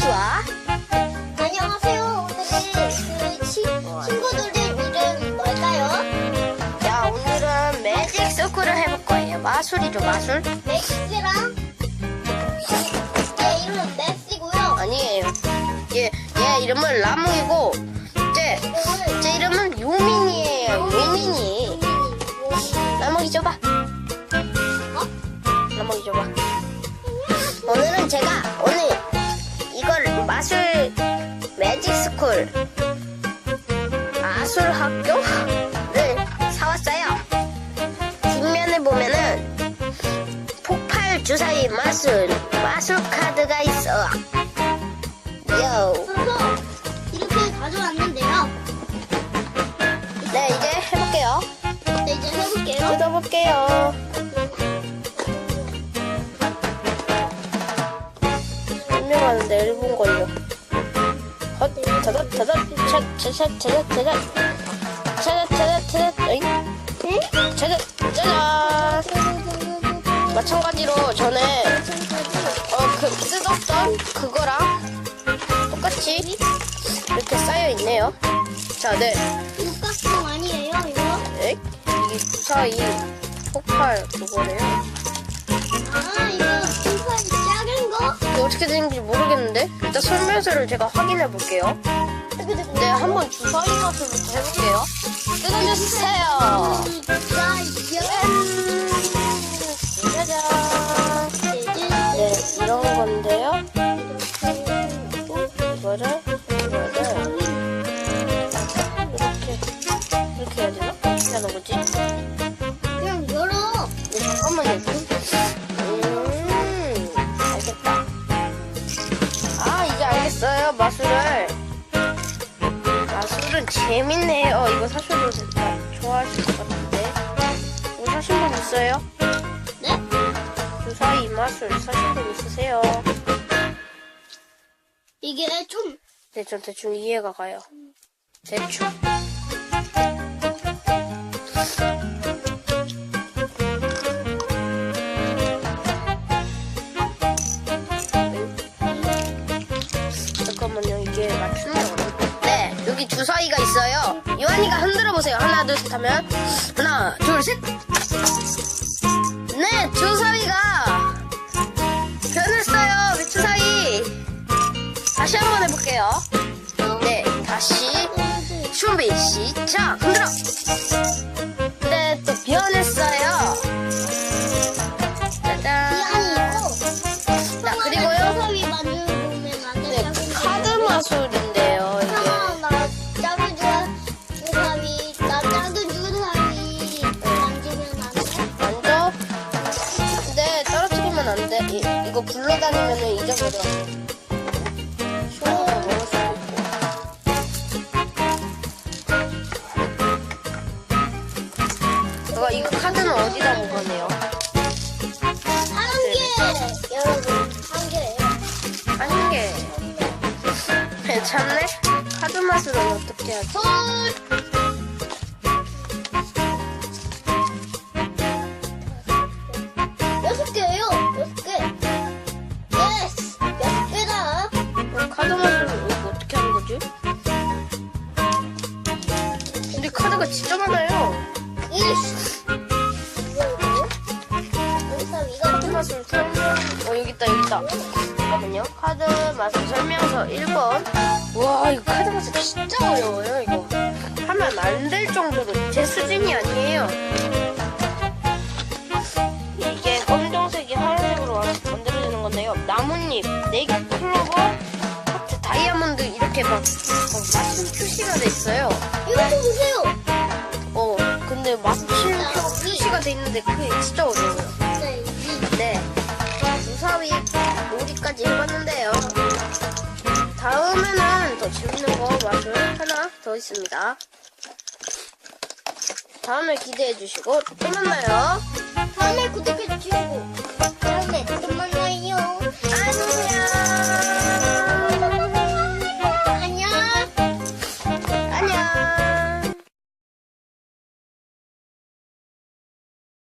거야? 안녕하세요. 오늘은 그 치, 친구들의 이름 뭘까요? 자, 오늘은 매직 서클을 해볼 거예요. 마술이죠, 마술? 맥스랑 제 이름은 맥스고요. 아니에요. 얘, 얘 이름은 제, 이름은 제 이름은 요민이에요, 요민이. 라무이 줘봐. 어? 라무이 줘봐. 스쿨 마술 학교를 사왔어요. 뒷면에 보면은 폭발 주사위 마술 마술 카드가 있어. 요. 그래서 이렇게 가져왔는데요. 네 이제 해볼게요. 네, 이제 해볼게요. 뜯어볼게요. 설명하는데 1분 걸려. 차, 차, 차다, 타다. 차다, 타다, 타다, 어잉? 응? 차다, 짜잔! 마찬가지로 전에, 어, 그, 뜯었던 그거랑 똑같이 이렇게 쌓여 있네요. 자, 네. 육각형 아니에요, 이거? 에? 이게 주사위 폭발 그거래요. 아, 이거 신발 이게 어떻게 되는지 모르겠는데 일단 설명서를 제가 확인해 볼게요. 네, 한번 주사위 맛을부터 해볼게요. 뜯어주세요. 자, 짜잔. 네, 이런 건데요. 이거를 이거를 이렇게 이렇게 해야 되나? 하는 거지? 마술을. 마술은 재밌네요. 이거 사셔도 진짜 좋아하실 것 같은데. 이거 사신 분 있어요? 네? 주사위 마술 사신 분 있으세요? 이게 좀 네, 전 대충 이해가 가요. 대충. 게 어렵 네, 여기 주사위가 있어요. 요한이가 흔들어 보세요. 하나, 둘, 셋 하면. 하나, 둘, 셋! 네, 주사위가 변했어요. 그 주사위. 다시 한 번 해볼게요. 네, 다시 준비 시작. 흔들어. 카드 마술인데요. 이게 나 주- 주사위, 나 작은 주사위 만지면 안 돼? 먼저, 근데 떨어뜨리면 안 돼. 이, 이거 굴러다니면 잊어버려. 시원하게 먹을 수도 있고. 이거, 이거 카드는 어디다 보관해요? 한 개! 여러분, 한 개예요. 한 개. 괜찮네? 카드 마술은 어떻게 하지? 헐! 여섯 개예요. 여섯 개. 예스! 여섯 개다. 어, 카드 마술은 이거 어떻게 하는 거지? 근데 카드가 진짜 많아요. 이씨. 마술 설명, 어, 여기 있다, 여기 있다. 잠깐만요. 카드 마술 설명서 1번. 와, 이거 카드 마술 진짜 어려워요, 이거. 하면 안 될 정도로 제 수준이 아니에요. 이게 검정색이 하얀색으로 완- 만들어지는 건데요. 나뭇잎, 네개 클로버, 하트, 다이아몬드 이렇게 막, 막 마술 표시가 돼 있어요. 이거 좀 보세요. 어, 근데 마술 표시가 돼 있는데 그게 진짜 어려워요. 다음에는 더 재밌는 거 마술 하나 더 있습니다. 다음에 기대해 주시고 또 만나요. 다음에 구독해 주시고 다음에 또 만나요. 안녕.